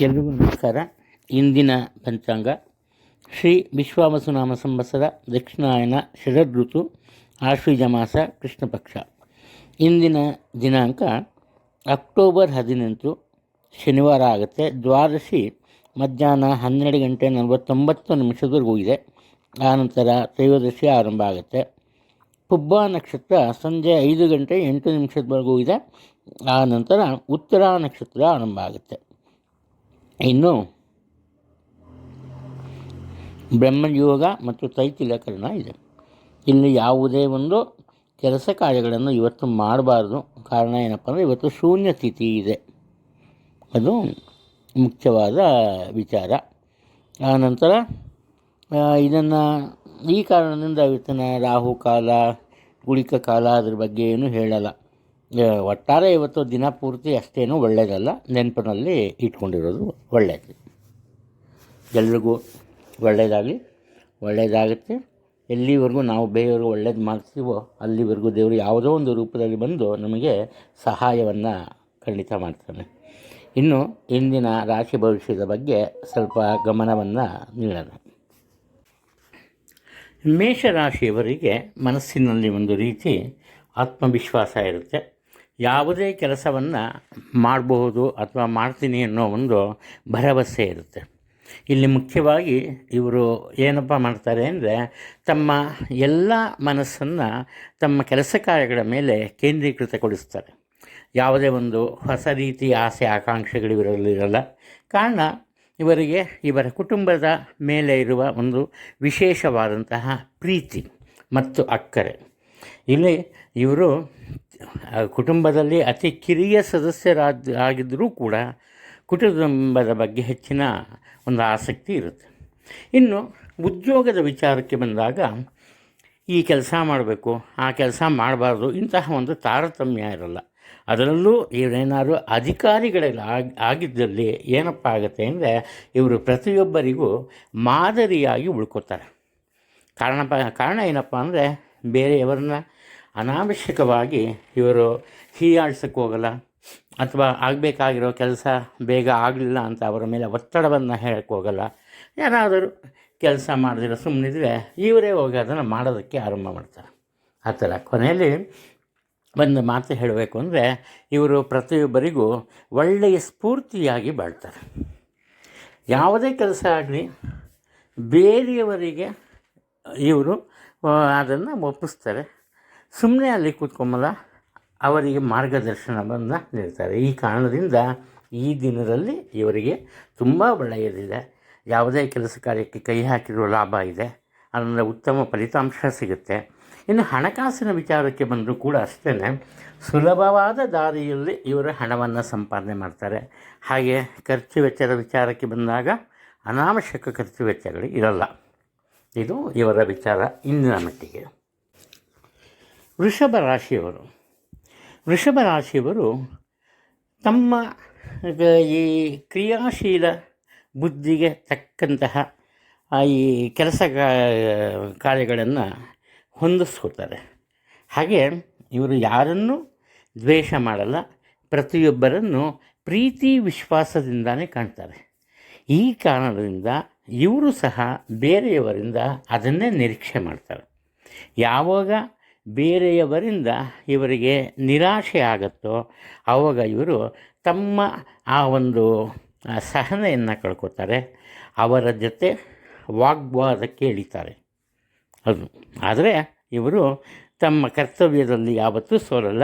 ಎಲ್ರಿಗೂ ನಮಸ್ಕಾರ. ಇಂದಿನ ಪಂಚಾಂಗ. ಶ್ರೀ ವಿಶ್ವಾವಸುನಾಮ ಸಂವತ್ಸರ ದಕ್ಷಿಣಾಯನ ಶರದ್ ಋತು ಆಶ್ವೀಜ ಮಾಸ ಕೃಷ್ಣ ಪಕ್ಷ ಇಂದಿನ ದಿನಾಂಕ ಅಕ್ಟೋಬರ್ ಹದಿನೆಂಟು, ಶನಿವಾರ ಆಗುತ್ತೆ. ದ್ವಾದಶಿ ಮಧ್ಯಾಹ್ನ ಹನ್ನೆರಡು ಗಂಟೆ ನಲವತ್ತೊಂಬತ್ತು ನಿಮಿಷದವರೆಗೂ ಇದೆ. ಆನಂತರ ತ್ರಯೋದಶಿ ಆರಂಭ ಆಗುತ್ತೆ. ಪುಬ್ಬ ನಕ್ಷತ್ರ ಸಂಜೆ ಐದು ಗಂಟೆ ಎಂಟು ನಿಮಿಷದವರೆಗೂ ಇದೆ. ಆ ನಂತರ ಉತ್ತರ ನಕ್ಷತ್ರ ಆರಂಭ ಆಗುತ್ತೆ. ಇನ್ನು ಬ್ರಹ್ಮಯೋಗ ಮತ್ತು ತೈತಿಲಕರಣ ಇದೆ. ಇಲ್ಲಿ ಯಾವುದೇ ಒಂದು ಕೆಲಸ ಕಾರ್ಯಗಳನ್ನು ಇವತ್ತು ಮಾಡಬಾರ್ದು. ಕಾರಣ ಏನಪ್ಪ ಅಂದರೆ ಇವತ್ತು ಶೂನ್ಯ ಸ್ಥಿತಿ ಇದೆ. ಅದು ಮುಖ್ಯವಾದ ವಿಚಾರ. ಆ ನಂತರ ಇದನ್ನು ಈ ಕಾರಣದಿಂದ ಇವತ್ತಿನ ರಾಹು ಕಾಲ, ಗುಳಿಕ ಕಾಲ ಅದ್ರ ಬಗ್ಗೆ ಏನು ಹೇಳಲ್ಲ. ಒಟ್ಟಾರೆ ಇವತ್ತು ದಿನ ಪೂರ್ತಿ ಅಷ್ಟೇನು ಒಳ್ಳೆಯದಲ್ಲ ನೆನಪಿನಲ್ಲಿ ಇಟ್ಕೊಂಡಿರೋದು ಒಳ್ಳೆಯದು ಎಲ್ರಿಗೂ ಒಳ್ಳೆಯದಾಗಲಿ ಒಳ್ಳೆಯದಾಗುತ್ತೆ ಎಲ್ಲಿವರೆಗೂ ನಾವು ಬೇರೆಯವ್ರಿಗೆ ಒಳ್ಳೇದು ಮಾಡ್ತೀವೋ ಅಲ್ಲಿವರೆಗೂ ದೇವರು ಯಾವುದೋ ಒಂದು ರೂಪದಲ್ಲಿ ಬಂದು ನಮಗೆ ಸಹಾಯವನ್ನು ಖಂಡಿತ ಮಾಡ್ತಾನೆ. ಇನ್ನು ಇಂದಿನ ರಾಶಿ ಭವಿಷ್ಯದ ಬಗ್ಗೆ ಸ್ವಲ್ಪ ಗಮನವನ್ನು ನೀಡೋಣ. ಮೇಷರಾಶಿಯವರಿಗೆ ಮನಸ್ಸಿನಲ್ಲಿ ಒಂದು ರೀತಿ ಆತ್ಮವಿಶ್ವಾಸ ಇರುತ್ತೆ. ಯಾವುದೇ ಕೆಲಸವನ್ನು ಮಾಡಬಹುದು ಅಥವಾ ಮಾಡ್ತೀನಿ ಅನ್ನೋ ಒಂದು ಭರವಸೆ ಇರುತ್ತೆ. ಇಲ್ಲಿ ಮುಖ್ಯವಾಗಿ ಇವರು ಏನಪ್ಪ ಮಾಡ್ತಾರೆ ಅಂದರೆ ತಮ್ಮ ಎಲ್ಲ ಮನಸ್ಸನ್ನು ತಮ್ಮ ಕೆಲಸ ಕಾರ್ಯಗಳ ಮೇಲೆ ಕೇಂದ್ರೀಕೃತಗೊಳಿಸ್ತಾರೆ. ಯಾವುದೇ ಒಂದು ಹೊಸ ರೀತಿಯ ಆಸೆ, ಆಕಾಂಕ್ಷೆಗಳು ಆಕಾಂಕ್ಷೆಗಳಿರಲಿರಲ್ಲ ಕಾರಣ ಇವರಿಗೆ ಇವರ ಕುಟುಂಬದ ಮೇಲೆ ಇರುವ ಒಂದು ವಿಶೇಷವಾದಂತಹ ಪ್ರೀತಿ ಮತ್ತು ಅಕ್ಕರೆ. ಇಲ್ಲಿ ಇವರು ಕುಟುಂಬದಲ್ಲಿ ಅತಿ ಕಿರಿಯ ಸದಸ್ಯರಾದ ಆಗಿದ್ದರೂ ಕೂಡ ಕುಟುಂಬದ ಬಗ್ಗೆ ಹೆಚ್ಚಿನ ಒಂದು ಆಸಕ್ತಿ ಇರುತ್ತೆ. ಇನ್ನು ಉದ್ಯೋಗದ ವಿಚಾರಕ್ಕೆ ಬಂದಾಗ ಈ ಕೆಲಸ ಮಾಡಬೇಕು, ಆ ಕೆಲಸ ಮಾಡಬಾರ್ದು ಇಂತಹ ಒಂದು ತಾರತಮ್ಯ ಇರಲ್ಲ. ಅದರಲ್ಲೂ ಇವರೇನಾದರೂ ಅಧಿಕಾರಿಗಳೆಲ್ಲ ಆಗಿ, ಆಗಿದ್ದಲ್ಲಿ ಏನಪ್ಪ ಆಗುತ್ತೆ ಅಂದರೆ ಇವರು ಪ್ರತಿಯೊಬ್ಬರಿಗೂ ಮಾದರಿಯಾಗಿ ಉಳ್ಕೋತಾರೆ. ಕಾರಣ ಕಾರಣ ಏನಪ್ಪ ಅಂದರೆ ಬೇರೆಯವರನ್ನ ಅನಾವಶ್ಯಕವಾಗಿ ಇವರು ಹೀಯಾಳ್ಸಕ್ಕೆ ಹೋಗಲ್ಲ ಅಥವಾ ಆಗಬೇಕಾಗಿರೋ ಕೆಲಸ ಬೇಗ ಆಗಲಿಲ್ಲ ಅಂತ ಅವರ ಮೇಲೆ ಒತ್ತಡವನ್ನು ಹೇಳಕ್ಕೆ ಹೋಗಲ್ಲ. ಯಾರಾದರೂ ಕೆಲಸ ಮಾಡದಿರೋ ಸುಮ್ಮನಿದ್ರೆ ಇವರೇ ಹೋಗಿ ಅದನ್ನು ಮಾಡೋದಕ್ಕೆ ಆರಂಭ ಮಾಡ್ತಾರೆ. ಆ ಥರ ಕೊನೆಯಲ್ಲಿ ಒಂದು ಮಾತು ಹೇಳಬೇಕು ಅಂದರೆ ಇವರು ಪ್ರತಿಯೊಬ್ಬರಿಗೂ ಒಳ್ಳೆಯ ಸ್ಫೂರ್ತಿಯಾಗಿ ಬಾಳ್ತಾರೆ. ಯಾವುದೇ ಕೆಲಸ ಆಗಲಿ ಬೇರೆಯವರಿಗೆ ಇವರು ಅದನ್ನು ಒಪ್ಪಿಸ್ತಾರೆ. ಸುಮ್ಮನೆ ಅಲ್ಲಿ ಕೂತ್ಕೊಂಬಲ್ಲ, ಅವರಿಗೆ ಮಾರ್ಗದರ್ಶನವನ್ನು ನೀಡ್ತಾರೆ. ಈ ಕಾರಣದಿಂದ ಈ ದಿನದಲ್ಲಿ ಇವರಿಗೆ ತುಂಬ ಒಳ್ಳೆಯದಿದೆ. ಯಾವುದೇ ಕೆಲಸ ಕಾರ್ಯಕ್ಕೆ ಕೈ ಹಾಕಿರೋ ಲಾಭ ಇದೆ. ಅದರಿಂದ ಉತ್ತಮ ಫಲಿತಾಂಶ ಸಿಗುತ್ತೆ. ಇನ್ನು ಹಣಕಾಸಿನ ವಿಚಾರಕ್ಕೆ ಬಂದರೂ ಕೂಡ ಅಷ್ಟೇ ಸುಲಭವಾದ ದಾರಿಯಲ್ಲಿ ಇವರು ಹಣವನ್ನು ಸಂಪಾದನೆ ಮಾಡ್ತಾರೆ. ಹಾಗೆ ಖರ್ಚು ವೆಚ್ಚದ ವಿಚಾರಕ್ಕೆ ಬಂದಾಗ ಅನಾವಶ್ಯಕ ಖರ್ಚು ವೆಚ್ಚಗಳು ಇರಲ್ಲ. ಇದು ಇವರ ವಿಚಾರ. ಇಂದಿನ ಮಟ್ಟಿಗೆ. ವೃಷಭ ರಾಶಿಯವರು. ವೃಷಭ ರಾಶಿಯವರು ತಮ್ಮ ಈ ಕ್ರಿಯಾಶೀಲ ಬುದ್ಧಿಗೆ ತಕ್ಕಂತಹ ಈ ಕೆಲಸ ಕಾರ್ಯಗಳನ್ನು ಹೊಂದಿಸ್ಕೊತಾರೆ ಹಾಗೆ ಇವರು ಯಾರನ್ನೂ ದ್ವೇಷ ಮಾಡಲ್ಲ, ಪ್ರತಿಯೊಬ್ಬರನ್ನು ಪ್ರೀತಿ ವಿಶ್ವಾಸದಿಂದಲೇ ಕಾಣ್ತಾರೆ. ಈ ಕಾರಣದಿಂದ ಇವರು ಸಹ ಬೇರೆಯವರಿಂದ ಅದನ್ನೇ ನಿರೀಕ್ಷೆ ಮಾಡ್ತಾರೆ. ಯಾವಾಗ ಬೇರೆಯವರಿಂದ ಇವರಿಗೆ ನಿರಾಶೆ ಆಗುತ್ತೋ ಆವಾಗ ಇವರು ತಮ್ಮ ಆ ಒಂದು ಸಹನೆಯನ್ನು ಕಳ್ಕೊತಾರೆ. ಅವರ ಜೊತೆ ವಾಗ್ವಾದಕ್ಕೆ ಇಳಿತಾರೆ ಅದು. ಆದರೆ ಇವರು ತಮ್ಮ ಕರ್ತವ್ಯದಲ್ಲಿ ಯಾವತ್ತೂ ಸೋಲಲ್ಲ.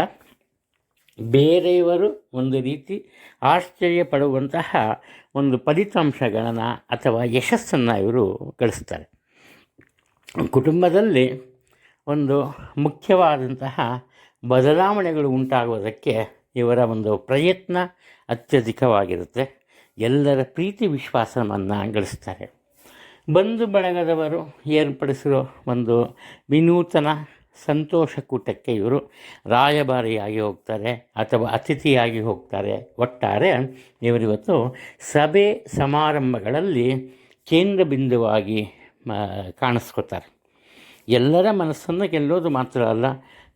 ಬೇರೆಯವರು ಒಂದು ರೀತಿ ಆಶ್ಚರ್ಯ ಪಡುವಂತಹ ಒಂದು ಫಲಿತಾಂಶಗಳನ್ನು ಅಥವಾ ಯಶಸ್ಸನ್ನು ಇವರು ಗಳಿಸ್ತಾರೆ. ಕುಟುಂಬದಲ್ಲಿ ಒಂದು ಮುಖ್ಯವಾದಂತಹ ಬದಲಾವಣೆಗಳು ಉಂಟಾಗೋದಕ್ಕೆ ಇವರ ಒಂದು ಪ್ರಯತ್ನ ಅತ್ಯಧಿಕವಾಗಿರುತ್ತೆ. ಎಲ್ಲರ ಪ್ರೀತಿ ವಿಶ್ವಾಸವನ್ನು ಗಳಿಸ್ತಾರೆ. ಬಂಧು ಬಳಗದವರು ಏರ್ಪಡಿಸಿರೋ ಒಂದು ವಿನೂತನ ಸಂತೋಷ ಕೂಟಕ್ಕೆ ಇವರು ರಾಯಭಾರಿಯಾಗಿ ಹೋಗ್ತಾರೆ ಅಥವಾ ಅತಿಥಿಯಾಗಿ ಹೋಗ್ತಾರೆ. ಒಟ್ಟಾರೆ ಇವರಿವತ್ತು ಸಭೆ ಸಮಾರಂಭಗಳಲ್ಲಿ ಕೇಂದ್ರ ಬಿಂದುವಾಗಿ ಕಾಣಿಸ್ಕೋತಾರೆ. ಎಲ್ಲರ ಮನಸ್ಸನ್ನು ಗೆಲ್ಲೋದು ಮಾತ್ರ ಅಲ್ಲ,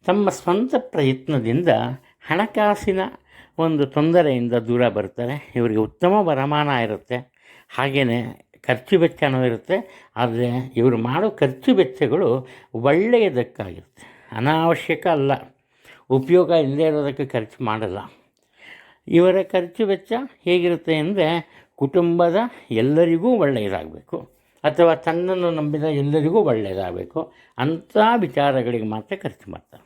ತಮ್ಮ ಸ್ವಂತ ಪ್ರಯತ್ನದಿಂದ ಹಣಕಾಸಿನ ಒಂದು ತೊಂದರೆಯಿಂದ ದೂರ ಬರ್ತಾರೆ. ಇವರಿಗೆ ಉತ್ತಮ ವರಮಾನ ಇರುತ್ತೆ. ಹಾಗೆಯೇ ಖರ್ಚು ವೆಚ್ಚನೂ ಇರುತ್ತೆ. ಆದರೆ ಇವರು ಮಾಡೋ ಖರ್ಚು ವೆಚ್ಚಗಳು ಒಳ್ಳೆಯದಕ್ಕಾಗಿರುತ್ತೆ. ಅನಾವಶ್ಯಕ ಅಲ್ಲ. ಉಪಯೋಗ ಇಲ್ಲದೇ ಇರೋದಕ್ಕೆ ಖರ್ಚು ಮಾಡಲ್ಲ. ಇವರ ಖರ್ಚು ವೆಚ್ಚ ಹೇಗಿರುತ್ತೆ ಅಂದರೆ ಕುಟುಂಬದ ಎಲ್ಲರಿಗೂ ಒಳ್ಳೆಯದಾಗಬೇಕು. ಅಥವಾ ತನ್ನನ್ನು ನಂಬಿದ ಎಲ್ಲರಿಗೂ ಒಳ್ಳೆಯದಾಗಬೇಕು. ಅಂಥ ವಿಚಾರಗಳಿಗೆ ಮಾತ್ರ ಖರ್ಚು ಮಾಡ್ತಾರೆ.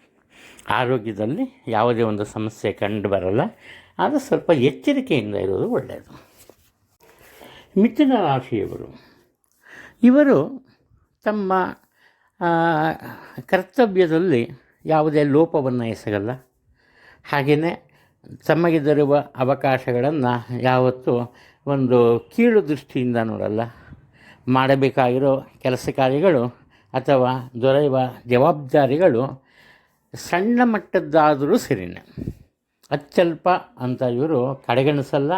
ಆರೋಗ್ಯದಲ್ಲಿ ಯಾವುದೇ ಒಂದು ಸಮಸ್ಯೆ ಕಂಡು ಬರಲ್ಲ. ಆದರೆ ಸ್ವಲ್ಪ ಎಚ್ಚರಿಕೆಯಿಂದ ಇರೋದು ಒಳ್ಳೆಯದು. ಮಿಥುನ ರಾಶಿಯವರು, ಇವರು ತಮ್ಮ ಕರ್ತವ್ಯದಲ್ಲಿ ಯಾವುದೇ ಲೋಪವನ್ನು ಎಸಗಲ್ಲ. ಹಾಗೆಯೇ ತಮಗೆ ದೊರೆಯುವ ಅವಕಾಶಗಳನ್ನು ಯಾವತ್ತೂ ಒಂದು ಕೀಳು ದೃಷ್ಟಿಯಿಂದ ನೋಡಲ್ಲ. ಮಾಡಬೇಕಾಗಿರೋ ಕೆಲಸ ಕಾರ್ಯಗಳು ಅಥವಾ ದೊರೆಯುವ ಜವಾಬ್ದಾರಿಗಳು ಸಣ್ಣ ಮಟ್ಟದ್ದಾದರೂ ಸರಿನೇ. ಅತ್ಯಲ್ಪ ಅಂತ ಇವರು ಕಡೆಗಣಿಸಲ್ಲ.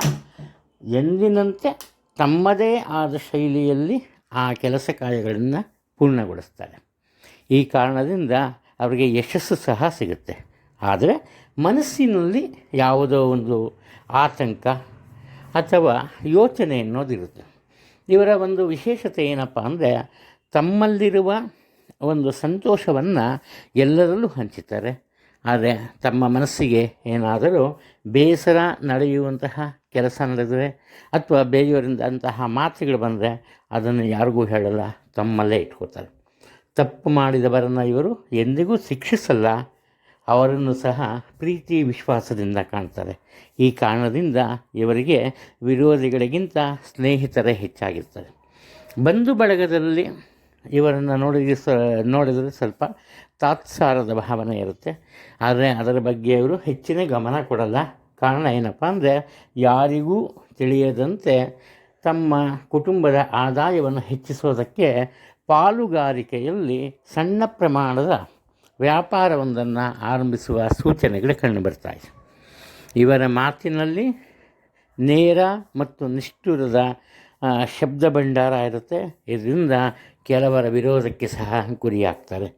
ಎಂದಿನಂತೆ ತಮ್ಮದೇ ಆದ ಶೈಲಿಯಲ್ಲಿ ಆ ಕೆಲಸ ಕಾರ್ಯಗಳನ್ನು ಪೂರ್ಣಗೊಳಿಸ್ತಾರೆ. ಈ ಕಾರಣದಿಂದ ಅವರಿಗೆ ಯಶಸ್ಸು ಸಹ ಸಿಗುತ್ತೆ. ಆದರೆ ಮನಸ್ಸಿನಲ್ಲಿ ಯಾವುದೋ ಒಂದು ಆತಂಕ ಅಥವಾ ಯೋಚನೆ ಅನ್ನೋದಿರುತ್ತೆ. ಇವರ ಒಂದು ವಿಶೇಷತೆ ಏನಪ್ಪ ಅಂದರೆ ತಮ್ಮಲ್ಲಿರುವ ಒಂದು ಸಂತೋಷವನ್ನು ಎಲ್ಲರಲ್ಲೂ ಹಂಚುತ್ತಾರೆ ಆದರೆ ತಮ್ಮ ಮನಸ್ಸಿಗೆ ಏನಾದರೂ ಬೇಸರ ನಡೆಯುವಂತಹ ಕೆಲಸ ನಡೆದರೆ ಅಥವಾ ಬೇರೆಯವರಿಂದ ಅಂತಹ ಮಾತುಗಳು ಬಂದರೆ ಅದನ್ನು ಯಾರಿಗೂ ಹೇಳಲ್ಲ, ತಮ್ಮಲ್ಲೇ ಇಟ್ಕೋತಾರೆ. ತಪ್ಪು ಮಾಡಿದವರನ್ನು ಇವರು ಎಂದಿಗೂ ಶಿಕ್ಷಿಸಲ್ಲ ಅವರನ್ನು ಸಹ ಪ್ರೀತಿ ವಿಶ್ವಾಸದಿಂದ ಕಾಣ್ತಾರೆ. ಈ ಕಾರಣದಿಂದ ಇವರಿಗೆ ವಿರೋಧಿಗಳಿಗಿಂತ ಸ್ನೇಹಿತರೇ ಹೆಚ್ಚಾಗಿರ್ತಾರೆ. ಬಂಧು ಬಳಗದಲ್ಲಿ ಇವರನ್ನು ನೋಡಿದ್ರೆ ಸ, ನೋಡಿದರೆ ಸ್ವಲ್ಪ ತಾತ್ಸಾರದ ಭಾವನೆ ಇರುತ್ತೆ. ಆದರೆ ಅದರ ಬಗ್ಗೆ ಇವರು ಹೆಚ್ಚಿನ ಗಮನ ಕೊಡಲ್ಲ. ಕಾರಣ ಏನಪ್ಪ ಅಂದರೆ ಯಾರಿಗೂ ತಿಳಿಯದಂತೆ ತಮ್ಮ ಕುಟುಂಬದ ಆದಾಯವನ್ನು ಹೆಚ್ಚಿಸೋದಕ್ಕೆ ಪಾಲುಗಾರಿಕೆಯಲ್ಲಿ ಸಣ್ಣ ಪ್ರಮಾಣದ ವ್ಯಾಪಾರವೊಂದನ್ನು ಆರಂಭಿಸುವ ಸೂಚನೆಗಳು ಕಂಡುಬರ್ತಾಯಿದೆ ಇವರ ಮಾತಿನಲ್ಲಿ ನೇರ ಮತ್ತು ನಿಷ್ಠುರದ ಶಬ್ದ ಭಂಡಾರ ಇರುತ್ತೆ. ಇದರಿಂದ ಕೆಲವರ ವಿರೋಧಕ್ಕೆ ಸಹ ಗುರಿಯಾಗ್ತಾರೆ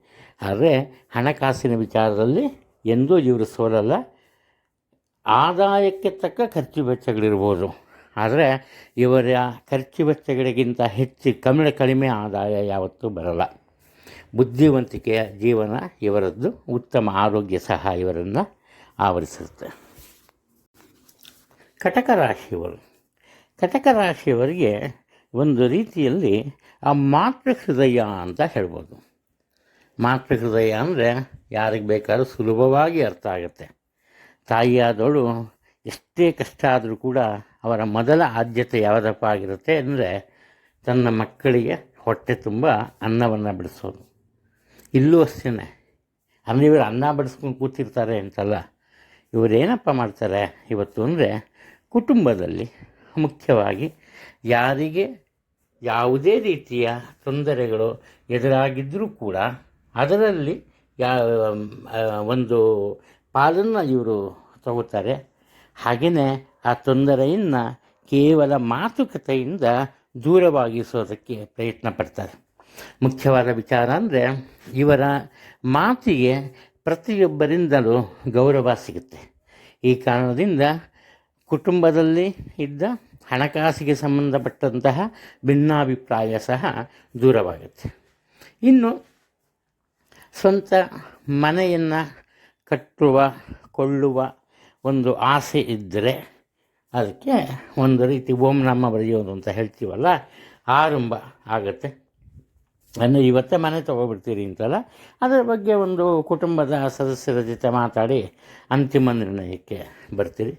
ಆದರೆ ಹಣಕಾಸಿನ ವಿಚಾರದಲ್ಲಿ ಎಂದೂ ಇವರು ಸೋಲಲ್ಲ. ಆದಾಯಕ್ಕೆ ತಕ್ಕ ಖರ್ಚು ವೆಚ್ಚಗಳಿರ್ಬೋದು. ಆದರೆ ಇವರ ಖರ್ಚು ವೆಚ್ಚಗಳಿಗಿಂತ ಹೆಚ್ಚು ಕಮ್ಮಿ ಕಡಿಮೆ ಆದಾಯ ಯಾವತ್ತೂ ಬರಲ್ಲ. ಬುದ್ಧಿವಂತಿಕೆಯ ಜೀವನ ಇವರದ್ದು, ಉತ್ತಮ ಆರೋಗ್ಯ ಸಹ ಇವರನ್ನು ಆವರಿಸುತ್ತೆ. ಕಟಕ ರಾಶಿಯವರು. ಕಟಕ ರಾಶಿಯವರಿಗೆ ಒಂದು ರೀತಿಯಲ್ಲಿ ಆ ಮಾತೃ ಹೃದಯ ಅಂತ ಹೇಳ್ಬೋದು. ಮಾತೃ ಹೃದಯ ಅಂದರೆ ಯಾರಿಗೆ ಬೇಕಾದ್ರೂ ಸುಲಭವಾಗಿ ಅರ್ಥ ಆಗುತ್ತೆ. ತಾಯಿಯಾದವಳು ಎಷ್ಟೇ ಕಷ್ಟ ಆದರೂ ಕೂಡ ಅವರ ಮೊದಲ ಆದ್ಯತೆ ಯಾವುದಪ್ಪ ಆಗಿರುತ್ತೆ ಅಂದರೆ ತನ್ನ ಮಕ್ಕಳಿಗೆ ಹೊಟ್ಟೆ ತುಂಬ ಅನ್ನವನ್ನು ಬಿಡಿಸೋದು. ಇಲ್ಲೂ ಅಷ್ಟೇ ಅಂದರೆ ಇವರು ಅನ್ನ ಬಡಿಸ್ಕೊಂಡು ಕೂತಿರ್ತಾರೆ ಅಂತಲ್ಲ. ಇವರೇನಪ್ಪ ಮಾಡ್ತಾರೆ ಇವತ್ತು ಅಂದರೆ ಕುಟುಂಬದಲ್ಲಿ ಮುಖ್ಯವಾಗಿ ಯಾರಿಗೆ ಯಾವುದೇ ರೀತಿಯ ತೊಂದರೆಗಳು ಎದುರಾಗಿದ್ದರೂ ಕೂಡ ಅದರಲ್ಲಿ ಯಾ ಒಂದು ಪಾಲನ್ನು ಇವರು ತಗೋತಾರೆ. ಹಾಗೆಯೇ ಆ ತೊಂದರೆಯನ್ನು ಕೇವಲ ಮಾತುಕತೆಯಿಂದ ದೂರವಾಗಿಸೋದಕ್ಕೆ ಪ್ರಯತ್ನ ಪಡ್ತಾರೆ. ಮುಖ್ಯವಾದ ವಿಚಾರ ಅಂದರೆ ಇವರ ಮಾತಿಗೆ ಪ್ರತಿಯೊಬ್ಬರಿಂದಲೂ ಗೌರವ ಸಿಗುತ್ತೆ. ಈ ಕಾರಣದಿಂದ ಕುಟುಂಬದಲ್ಲಿ ಇದ್ದ ಹಣಕಾಸಿಗೆ ಸಂಬಂಧಪಟ್ಟಂತಹ ಭಿನ್ನಾಭಿಪ್ರಾಯ ಸಹ ದೂರವಾಗುತ್ತೆ. ಇನ್ನು ಸ್ವಂತ ಮನೆಯನ್ನು ಕಟ್ಟುವ, ಕೊಳ್ಳುವ ಒಂದು ಆಸೆ ಇದ್ದರೆ ಅದಕ್ಕೆ ಒಂದು ರೀತಿ ಓಂ ನಮ್ಮ ಬರೆಯೋದು ಅಂತ ಹೇಳ್ತೀವಲ್ಲ, ಆರಂಭ ಆಗುತ್ತೆ. ಅನ್ನು ಇವತ್ತೇ ಮನೆ ತೊಗೊಬಿಡ್ತೀರಿ ಅಂತಲ್ಲ, ಅದರ ಬಗ್ಗೆ ಒಂದು ಕುಟುಂಬದ ಸದಸ್ಯರ ಜೊತೆ ಮಾತಾಡಿ ಅಂತಿಮ ನಿರ್ಣಯಕ್ಕೆ ಬರ್ತೀರಿ.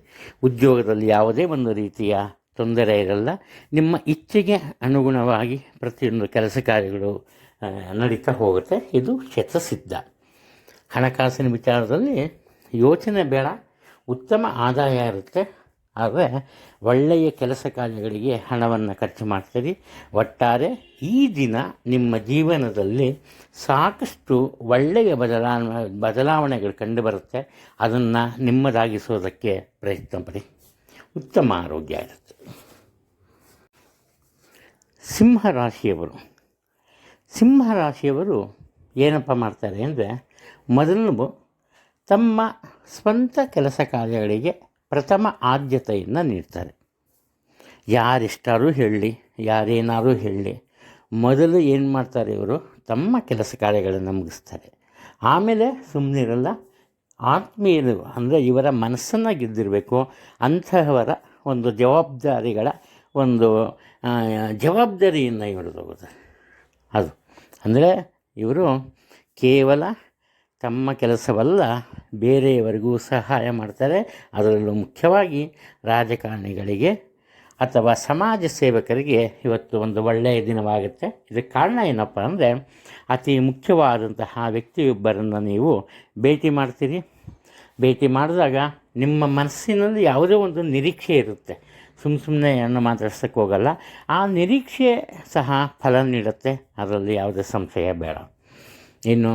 ಉದ್ಯೋಗದಲ್ಲಿ ಯಾವುದೇ ಒಂದು ರೀತಿಯ ತೊಂದರೆ ಇರಲ್ಲ. ನಿಮ್ಮ ಇಚ್ಛೆಗೆ ಅನುಗುಣವಾಗಿ ಪ್ರತಿಯೊಂದು ಕೆಲಸ ಕಾರ್ಯಗಳು ನಡೀತಾ ಹೋಗುತ್ತೆ. ಇದು ಶತಸಿದ್ಧ ಹಣಕಾಸಿನ ವಿಚಾರದಲ್ಲಿ ಯೋಚನೆ ಬೇಡ. ಉತ್ತಮ ಆದಾಯ ಇರುತ್ತೆ. ಆದರೆ ಒಳ್ಳೆಯ ಕೆಲಸ ಕಾರ್ಯಗಳಿಗೆ ಹಣವನ್ನು ಖರ್ಚು ಮಾಡ್ತೀರಿ. ಒಟ್ಟಾರೆ ಈ ದಿನ ನಿಮ್ಮ ಜೀವನದಲ್ಲಿ ಸಾಕಷ್ಟು ಒಳ್ಳೆಯ ಬದಲಾವಣೆ ಬದಲಾವಣೆಗಳು ಕಂಡುಬರುತ್ತೆ ಅದನ್ನು ನಿಮ್ಮದಾಗಿಸೋದಕ್ಕೆ ಪ್ರಯತ್ನ ಪಡಿ. ಉತ್ತಮ ಆರೋಗ್ಯ ಇರುತ್ತೆ. ಸಿಂಹರಾಶಿಯವರು. ಸಿಂಹರಾಶಿಯವರು ಏನಪ್ಪ ಮಾಡ್ತಾರೆ ಅಂದರೆ ಮೊದಲು ತಮ್ಮ ಸ್ವಂತ ಕೆಲಸ ಕಾರ್ಯಗಳಿಗೆ ಪ್ರಥಮ ಆದ್ಯತೆಯನ್ನು ನೀಡ್ತಾರೆ. ಯಾರಿಷ್ಟಾರು ಹೇಳಲಿ ಯಾರೇನಾರು ಹೇಳಲಿ ಮೊದಲು ಏನು ಮಾಡ್ತಾರೆ ಇವರು? ತಮ್ಮ ಕೆಲಸ ಕಾರ್ಯಗಳನ್ನು ಮುಗಿಸ್ತಾರೆ. ಆಮೇಲೆ ಸುಮ್ಮನಿರಲ್ಲ ಆತ್ಮೀಯರು ಅಂದರೆ ಇವರ ಮನಸ್ಸನ್ನು ಗೆದ್ದಿರಬೇಕು, ಅಂತಹವರ ಒಂದು ಜವಾಬ್ದಾರಿಗಳ ಒಂದು ಜವಾಬ್ದಾರಿಯನ್ನು ಇವರು ಅದು. ಅಂದರೆ ಇವರು ಕೇವಲ ತಮ್ಮ ಕೆಲಸವಲ್ಲ, ಬೇರೆಯವರಿಗೂ ಸಹಾಯ ಮಾಡ್ತಾರೆ. ಅದರಲ್ಲೂ ಮುಖ್ಯವಾಗಿ ರಾಜಕಾರಣಿಗಳಿಗೆ ಅಥವಾ ಸಮಾಜ ಸೇವಕರಿಗೆ ಇವತ್ತು ಒಂದು ಒಳ್ಳೆಯ ದಿನವಾಗುತ್ತೆ. ಇದಕ್ಕೆ ಕಾರಣ ಏನಪ್ಪ ಅಂದರೆ, ಅತಿ ಮುಖ್ಯವಾದಂತಹ ವ್ಯಕ್ತಿಯೊಬ್ಬರನ್ನು ನೀವು ಭೇಟಿ ಮಾಡ್ತೀರಿ. ಭೇಟಿ ಮಾಡಿದಾಗ ನಿಮ್ಮ ಮನಸ್ಸಿನಲ್ಲಿ ಯಾವುದೇ ಒಂದು ನಿರೀಕ್ಷೆ ಇರುತ್ತೆ. ಸುಮ್ಮ ಸುಮ್ಮನೆ ಅನ್ನು ಮಾತಾಡ್ಸೋಕ್ಕೆ ಹೋಗಲ್ಲ. ಆ ನಿರೀಕ್ಷೆ ಸಹ ಫಲ ನೀಡುತ್ತೆ. ಅದರಲ್ಲಿ ಯಾವುದೇ ಸಂಶಯ ಬೇಡ. ಇನ್ನು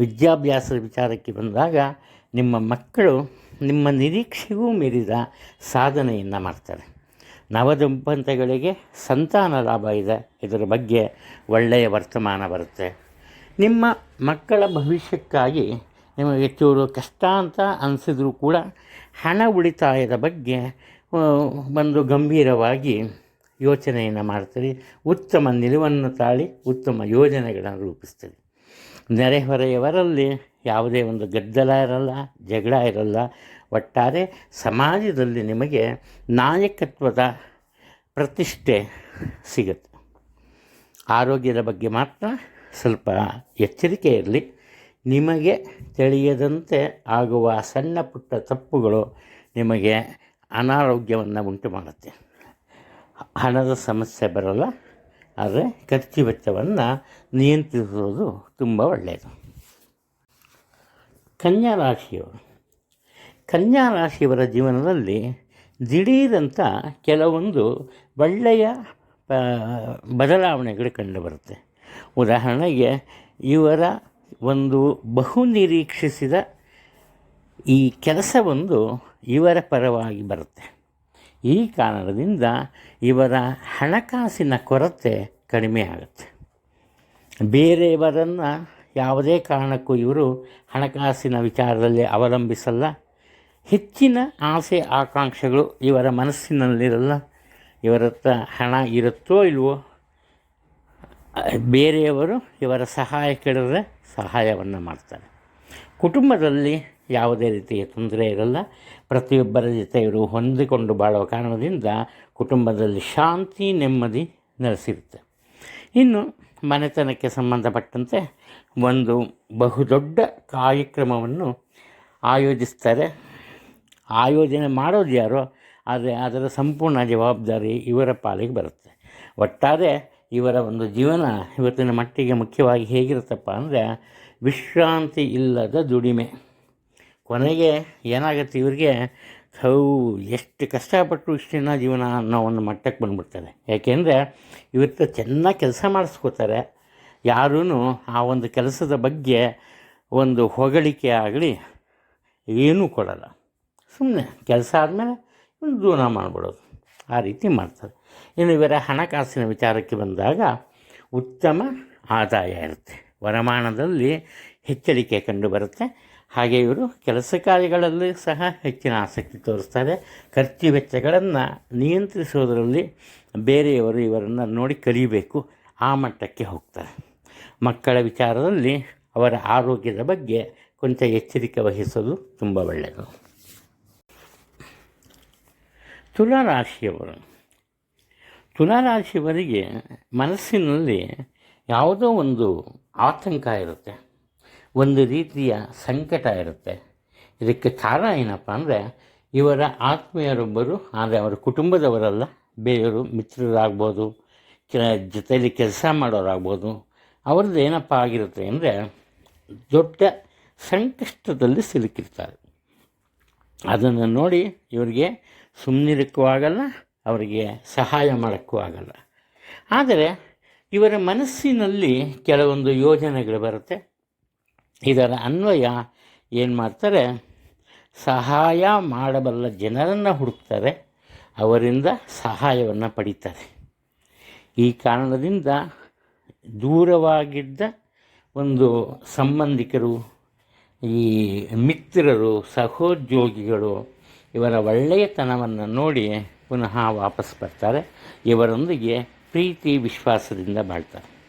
ವಿದ್ಯಾಭ್ಯಾಸದ ವಿಚಾರಕ್ಕೆ ಬಂದಾಗ ನಿಮ್ಮ ಮಕ್ಕಳು ನಿಮ್ಮ ನಿರೀಕ್ಷೆಗೂ ಮೀರಿದ ಸಾಧನೆಯನ್ನು ಮಾಡ್ತಾರೆ. ನವದಂಪಂತಗಳಿಗೆ ಸಂತಾನ ಲಾಭ ಇದೆ. ಇದರ ಬಗ್ಗೆ ಒಳ್ಳೆಯ ವರ್ತಮಾನ ಬರುತ್ತೆ. ನಿಮ್ಮ ಮಕ್ಕಳ ಭವಿಷ್ಯಕ್ಕಾಗಿ ನಿಮಗೆ ಚೂರು ಕಷ್ಟ ಅಂತ ಅನಿಸಿದ್ರೂ ಕೂಡ ಹಣ ಉಳಿತಾಯದ ಬಗ್ಗೆ ಒಂದು ಗಂಭೀರವಾಗಿ ಯೋಚನೆಯನ್ನು ಮಾಡ್ತೀರಿ. ಉತ್ತಮ ನಿಲುವನ್ನು ತಾಳಿ ಉತ್ತಮ ಯೋಜನೆಗಳನ್ನು ರೂಪಿಸ್ತೀರಿ. ನೆರೆಹೊರೆಯವರಲ್ಲಿ ಯಾವುದೇ ಒಂದು ಗದ್ದಲ ಇರಲ್ಲ, ಜಗಳ ಇರಲ್ಲ. ಒಟ್ಟಾರೆ ಸಮಾಜದಲ್ಲಿ ನಿಮಗೆ ನಾಯಕತ್ವದ ಪ್ರತಿಷ್ಠೆ ಸಿಗುತ್ತೆ. ಆರೋಗ್ಯದ ಬಗ್ಗೆ ಮಾತ್ರ ಸ್ವಲ್ಪ ಎಚ್ಚರಿಕೆ ಇರಲಿ. ನಿಮಗೆ ತಿಳಿಯದಂತೆ ಆಗುವ ಸಣ್ಣ ಪುಟ್ಟ ತಪ್ಪುಗಳು ನಿಮಗೆ ಅನಾರೋಗ್ಯವನ್ನು ಉಂಟು ಮಾಡುತ್ತೆ ಹಣದ ಸಮಸ್ಯೆ ಬರಲ್ಲ. ಆದರೆ ಖರ್ಚು ವೆಚ್ಚವನ್ನು ನಿಯಂತ್ರಿಸುವುದು ತುಂಬ ಒಳ್ಳೆಯದು. ಕನ್ಯಾ ರಾಶಿಯವರು. ಕನ್ಯಾ ರಾಶಿಯವರ ಜೀವನದಲ್ಲಿ ದಿಢೀರಂಥ ಕೆಲವೊಂದು ಒಳ್ಳೆಯ ಬದಲಾವಣೆಗಳು ಕಂಡುಬರುತ್ತೆ. ಉದಾಹರಣೆಗೆ ಇವರ ಒಂದು ಬಹು ನಿರೀಕ್ಷಿಸಿದ ಈ ಕೆಲಸವೊಂದು ಇವರ ಪರವಾಗಿ ಬರುತ್ತೆ. ಈ ಕಾರಣದಿಂದ ಇವರ ಹಣಕಾಸಿನ ಕೊರತೆ ಕಡಿಮೆ ಆಗುತ್ತೆ. ಬೇರೆಯವರನ್ನು ಯಾವುದೇ ಕಾರಣಕ್ಕೂ ಇವರು ಹಣಕಾಸಿನ ವಿಚಾರದಲ್ಲಿ ಅವಲಂಬಿಸಲ್ಲ. ಹೆಚ್ಚಿನ ಆಸೆ ಆಕಾಂಕ್ಷೆಗಳು ಇವರ ಮನಸ್ಸಿನಲ್ಲಿರಲ್ಲ. ಇವರ ಹತ್ರ ಹಣ ಇರುತ್ತೋ ಇಲ್ವೋ, ಬೇರೆಯವರು ಇವರ ಸಹಾಯ ಕೇಳಿದ್ರೆ ಸಹಾಯವನ್ನು ಮಾಡ್ತಾರೆ. ಕುಟುಂಬದಲ್ಲಿ ಯಾವುದೇ ರೀತಿಯ ತೊಂದರೆ ಇರಲ್ಲ. ಪ್ರತಿಯೊಬ್ಬರ ಜೊತೆ ಇವರು ಹೊಂದಿಕೊಂಡು ಬಾಳುವ ಕಾರಣದಿಂದ ಕುಟುಂಬದಲ್ಲಿ ಶಾಂತಿ, ನೆಮ್ಮದಿ ನೆಲೆಸಿರುತ್ತೆ. ಇನ್ನು ಮನೆತನಕ್ಕೆ ಸಂಬಂಧಪಟ್ಟಂತೆ ಒಂದು ಬಹುದೊಡ್ಡ ಕಾರ್ಯಕ್ರಮವನ್ನು ಆಯೋಜಿಸ್ತಾರೆ. ಆಯೋಜನೆ ಮಾಡೋದು ಯಾರೋ? ಆದರೆ ಅದರ ಸಂಪೂರ್ಣ ಜವಾಬ್ದಾರಿ ಇವರ ಪಾಲಿಗೆ ಬರುತ್ತೆ. ಒಟ್ಟಾರೆ ಇವರ ಒಂದು ಜೀವನ ಇವತ್ತಿನ ಮಟ್ಟಿಗೆ ಮುಖ್ಯವಾಗಿ ಹೇಗಿರುತ್ತಪ್ಪ ಅಂದರೆ ವಿಶ್ರಾಂತಿ ಇಲ್ಲದ ದುಡಿಮೆ. ಕೊನೆಗೆ ಏನಾಗುತ್ತೆ ಇವರಿಗೆ? ಹೌ ಎಷ್ಟು ಕಷ್ಟಪಟ್ಟು ಇಷ್ಟು ದಿನ ಜೀವನ ಅನ್ನೋ ಒಂದು ಮಟ್ಟಕ್ಕೆ ಬಂದ್ಬಿಡ್ತಾರೆ ಯಾಕೆಂದರೆ ಇವತ್ತು ಚೆನ್ನಾಗಿ ಕೆಲಸ ಮಾಡಿಸ್ಕೋತಾರೆ. ಯಾರೂ ಆ ಒಂದು ಕೆಲಸದ ಬಗ್ಗೆ ಒಂದು ಹೊಗಳಿಕೆ ಆಗಲಿ ಏನೂ ಕೊಡಲ್ಲ. ಸುಮ್ಮನೆ ಕೆಲಸ ಆದಮೇಲೆ ಒಂದು ದೂರ ಮಾಡಿಬಿಡೋದು. ಆ ರೀತಿ ಮಾಡ್ತಾರೆ. ಇನ್ನು ಇವರ ಹಣಕಾಸಿನ ವಿಚಾರಕ್ಕೆ ಬಂದಾಗ ಉತ್ತಮ ಆದಾಯ ಇರುತ್ತೆ. ವರಮಾನದಲ್ಲಿ ಹೆಚ್ಚಳಿಕೆ ಕಂಡುಬರುತ್ತೆ ಹಾಗೆ ಇವರು ಕೆಲಸ ಕಾರ್ಯಗಳಲ್ಲಿ ಸಹ ಹೆಚ್ಚಿನ ಆಸಕ್ತಿ ತೋರಿಸ್ತಾರೆ. ಖರ್ಚು ವೆಚ್ಚಗಳನ್ನು ನಿಯಂತ್ರಿಸೋದರಲ್ಲಿ ಬೇರೆಯವರು ಇವರನ್ನು ನೋಡಿ ಕಲಿಬೇಕು, ಆ ಮಟ್ಟಕ್ಕೆ ಹೋಗ್ತಾರೆ. ಮಕ್ಕಳ ವಿಚಾರದಲ್ಲಿ ಅವರ ಆರೋಗ್ಯದ ಬಗ್ಗೆ ಕೊಂಚ ಎಚ್ಚರಿಕೆ ವಹಿಸೋದು ತುಂಬ ಒಳ್ಳೆಯದು. ತುಲಾರಾಶಿಯವರು. ತುಲಾರಾಶಿಯವರಿಗೆ ಮನಸ್ಸಿನಲ್ಲಿ ಯಾವುದೋ ಒಂದು ಆತಂಕ ಇರುತ್ತೆ. ಒಂದು ರೀತಿಯ ಸಂಕಟ ಇರುತ್ತೆ. ಇದಕ್ಕೆ ಕಾರಣ ಏನಪ್ಪ ಅಂದರೆ, ಇವರ ಆತ್ಮೀಯರೊಬ್ಬರು, ಆದರೆ ಅವರ ಕುಟುಂಬದವರಲ್ಲ, ಬೇರೆಯವರು ಮಿತ್ರರಾಗ್ಬೋದು, ಕೆಲ ಜೊತೆಯಲ್ಲಿ ಕೆಲಸ ಮಾಡೋರಾಗ್ಬೋದು, ಅವ್ರದ್ದು ಏನಪ್ಪ ಆಗಿರುತ್ತೆ ಅಂದರೆ, ದೊಡ್ಡ ಸಂಕಷ್ಟದಲ್ಲಿ ಸಿಲುಕಿರ್ತಾರೆ. ಅದನ್ನು ನೋಡಿ ಇವರಿಗೆ ಸುಮ್ಮನಿರಕ್ಕೂ ಆಗಲ್ಲ, ಅವರಿಗೆ ಸಹಾಯ ಮಾಡೋಕ್ಕೂ ಆಗಲ್ಲ. ಆದರೆ ಇವರ ಮನಸ್ಸಿನಲ್ಲಿ ಕೆಲವೊಂದು ಯೋಜನೆಗಳು ಬರುತ್ತೆ. ಇದರ ಅನ್ವಯ ಏನು ಮಾಡ್ತಾರೆ? ಸಹಾಯ ಮಾಡಬಲ್ಲ ಜನರನ್ನು ಹುಡುಕ್ತಾರೆ. ಅವರಿಂದ ಸಹಾಯವನ್ನು ಪಡೀತಾರೆ. ಈ ಕಾರಣದಿಂದ ದೂರವಾಗಿದ್ದ ಒಂದು ಸಂಬಂಧಿಕರು, ಈ ಮಿತ್ರರು, ಸಹೋದ್ಯೋಗಿಗಳು ಇವರ ಒಳ್ಳೆಯತನವನ್ನು ನೋಡಿ ಪುನಃ ವಾಪಸ್ ಬರ್ತಾರೆ. ಇವರೊಂದಿಗೆ ಪ್ರೀತಿ ವಿಶ್ವಾಸದಿಂದ ಬಾಳ್ತಾರೆ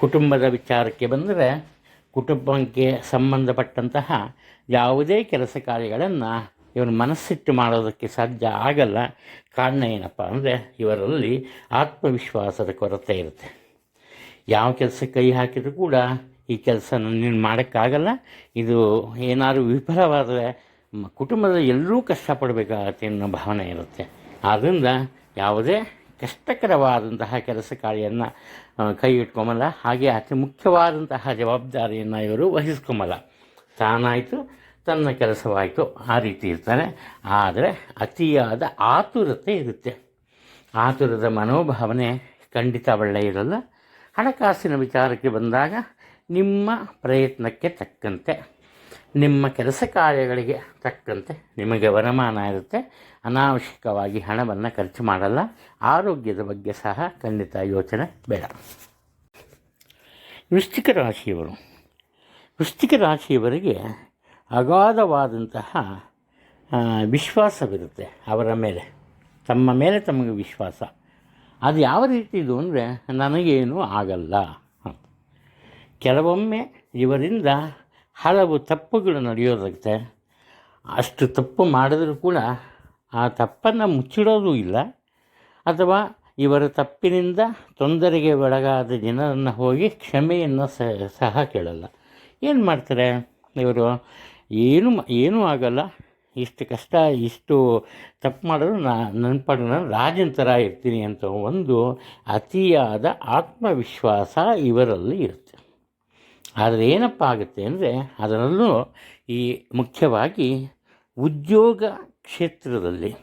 ಕುಟುಂಬದ ವಿಚಾರಕ್ಕೆ ಬಂದರೆ ಕುಟುಂಬಕ್ಕೆ ಸಂಬಂಧಪಟ್ಟಂತಹ ಯಾವುದೇ ಕೆಲಸ ಕಾರ್ಯಗಳನ್ನು ಇವರು ಮನಸ್ಸಿಟ್ಟು ಮಾಡೋದಕ್ಕೆ ಸಾಧ್ಯ ಆಗಲ್ಲ. ಕಾರಣ ಏನಪ್ಪ ಅಂದರೆ ಇವರಲ್ಲಿ ಆತ್ಮವಿಶ್ವಾಸದ ಕೊರತೆ ಇರುತ್ತೆ. ಯಾವ ಕೆಲಸ ಕೈ ಹಾಕಿದರೂ ಕೂಡ ಈ ಕೆಲಸ ನೀನು ಮಾಡೋಕ್ಕಾಗಲ್ಲ. ಇದು ಏನಾದರೂ ವಿಫಲವಾದರೆ ಮ- ಕುಟುಂಬದ ಎಲ್ಲರೂ ಕಷ್ಟಪಡಬೇಕಾಗತ್ತೆ ಅನ್ನೋ ಭಾವನೆ ಇರುತ್ತೆ. ಆದ್ದರಿಂದ ಯಾವುದೇ ಕಷ್ಟಕರವಾದಂತಹ ಕೆಲಸ ಕಾರ್ಯವನ್ನು ಕೈ ಇಟ್ಕೊಂಬಲ್ಲ ಹಾಗೆ ಅತಿ ಮುಖ್ಯವಾದಂತಹ ಜವಾಬ್ದಾರಿಯನ್ನು ಇವರು ವಹಿಸ್ಕೊಂಬಲ್ಲ. ತಾನಾಯಿತು, ತನ್ನ ಕೆಲಸವಾಯಿತು, ಆ ರೀತಿ ಇರ್ತಾನೆ. ಆದರೆ ಅತಿಯಾದ ಆತುರತೆ ಇರುತ್ತೆ. ಆತುರದ ಮನೋಭಾವನೆ ಖಂಡಿತ ಒಳ್ಳೆ ಇರಲ್ಲ. ಹಣಕಾಸಿನ ವಿಚಾರಕ್ಕೆ ಬಂದಾಗ ನಿಮ್ಮ ಪ್ರಯತ್ನಕ್ಕೆ ತಕ್ಕಂತೆ. ನಿಮ್ಮ ಕೆಲಸ ಕಾರ್ಯಗಳಿಗೆ ತಕ್ಕಂತೆ ನಿಮಗೆ ವರಮಾನ ಇರುತ್ತೆ. ಅನಾವಶ್ಯಕವಾಗಿ ಹಣವನ್ನು ಖರ್ಚು ಮಾಡಲ್ಲ. ಆರೋಗ್ಯದ ಬಗ್ಗೆ ಸಹ ಖಂಡಿತ ಯೋಚನೆ ಬೇಡ. ವೃಶ್ಚಿಕ ರಾಶಿಯವರು. ವೃಶ್ಚಿಕ ರಾಶಿಯವರಿಗೆ ಅಗಾಧವಾದಂತಹ ವಿಶ್ವಾಸವಿರುತ್ತೆ ಅವರ ಮೇಲೆ. ತಮ್ಮ ಮೇಲೆ ತಮಗೆ ವಿಶ್ವಾಸ. ಅದು ಯಾವ ರೀತಿ ಇದು ಅಂದರೆ, ನನಗೇನು ಆಗಲ್ಲ ಕೆಲವೊಮ್ಮೆ ಇವರಿಂದ ಹಲವು ತಪ್ಪುಗಳು ನಡೆಯೋದಕ್ಕೆ ಅಷ್ಟು ತಪ್ಪು ಮಾಡಿದರೂ ಕೂಡ ಆ ತಪ್ಪನ್ನು ಮುಚ್ಚಿಡೋದು ಇಲ್ಲ. ಅಥವಾ ಇವರ ತಪ್ಪಿನಿಂದ ತೊಂದರೆಗೆ ಒಳಗಾದ ಜನರನ್ನು ಹೋಗಿ ಕ್ಷಮೆಯನ್ನು ಸಹ ಕೇಳಲ್ಲ. ಏನು ಮಾಡ್ತಾರೆ ಇವರು? ಏನು, ಏನೂ ಆಗಲ್ಲ. ಇಷ್ಟು ಕಷ್ಟ, ಇಷ್ಟು ತಪ್ಪು ಮಾಡಿದ್ರು ನಾ, ನನ್ನ ಪಾಡು ನಾನು ರಾಜನ ಥರ ಇರ್ತೀನಿ ಅಂತ ಒಂದು ಅತಿಯಾದ ಆತ್ಮವಿಶ್ವಾಸ ಇವರಲ್ಲಿ ಇರುತ್ತೆ. ಆದರೆ ಏನಪ್ಪ ಆಗುತ್ತೆ ಅಂದರೆ ಅದರಲ್ಲೂ ಈ ಮುಖ್ಯವಾಗಿ ಉದ್ಯೋಗ ಕ್ಷೇತ್ರದಲ್ಲಿ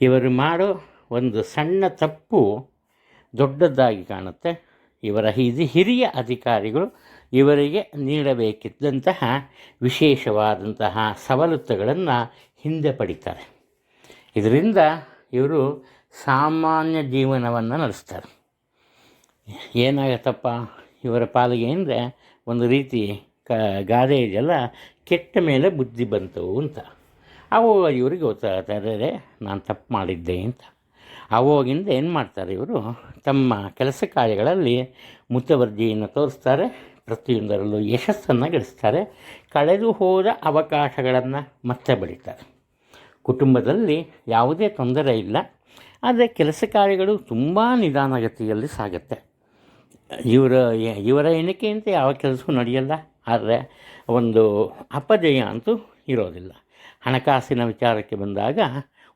ಇವರು ಮಾಡೋ ಒಂದು ಸಣ್ಣ ತಪ್ಪು ದೊಡ್ಡದಾಗಿ ಕಾಣುತ್ತೆ. ಇವರ ಹಿರಿ ಹಿರಿಯ ಅಧಿಕಾರಿಗಳು ಇವರಿಗೆ ನೀಡಬೇಕಿದ್ದಂತಹ ವಿಶೇಷವಾದಂತಹ ಸವಲತ್ತುಗಳನ್ನು ಹಿಂದೆ ಪಡಿತಾರೆ. ಇದರಿಂದ ಇವರು ಸಾಮಾನ್ಯ ಜೀವನವನ್ನು ನಡೆಸ್ತಾರೆ. ಏನಾಗತ್ತಪ್ಪ ಇವರ ಪಾಲಿಗೆ ಅಂದರೆ ಒಂದು ರೀತಿ ಕ ಗಾದೆ ಇದೆಯಲ್ಲ ಕೆಟ್ಟ ಮೇಲೆ ಬುದ್ಧಿ ಬಂತು ಅಂತ. ಅವಾಗ ಇವರಿಗೆ ಗೊತ್ತಾಗ್ತಾರೆ ನಾನು ತಪ್ಪು ಮಾಡಿದ್ದೆ ಅಂತ. ಅವಾಗಿಂದ ಏನು ಮಾಡ್ತಾರೆ ಇವರು? ತಮ್ಮ ಕೆಲಸ ಕಾರ್ಯಗಳಲ್ಲಿ ಮುತುವರ್ಜಿಯನ್ನು ತೋರಿಸ್ತಾರೆ, ಪ್ರತಿಯೊಂದರಲ್ಲೂ ಯಶಸ್ಸನ್ನು ಗಳಿಸ್ತಾರೆ, ಕಳೆದು ಹೋದ ಅವಕಾಶಗಳನ್ನು ಮತ್ತೆ ಬೆಳೀತಾರೆ. ಕುಟುಂಬದಲ್ಲಿ ಯಾವುದೇ ತೊಂದರೆ ಇಲ್ಲ. ಆದರೆ ಕೆಲಸ ಕಾರ್ಯಗಳು ತುಂಬ ನಿಧಾನಗತಿಯಲ್ಲಿ ಸಾಗುತ್ತೆ. ಇವರ ಇವರ ಎಣಿಕೆಯಂತೆ ಯಾವ ಕೆಲಸವೂ ನಡೆಯಲ್ಲ. ಆದರೆ ಒಂದು ಅಪಜಯ ಅಂತೂ ಇರೋದಿಲ್ಲ. ಹಣಕಾಸಿನ ವಿಚಾರಕ್ಕೆ ಬಂದಾಗ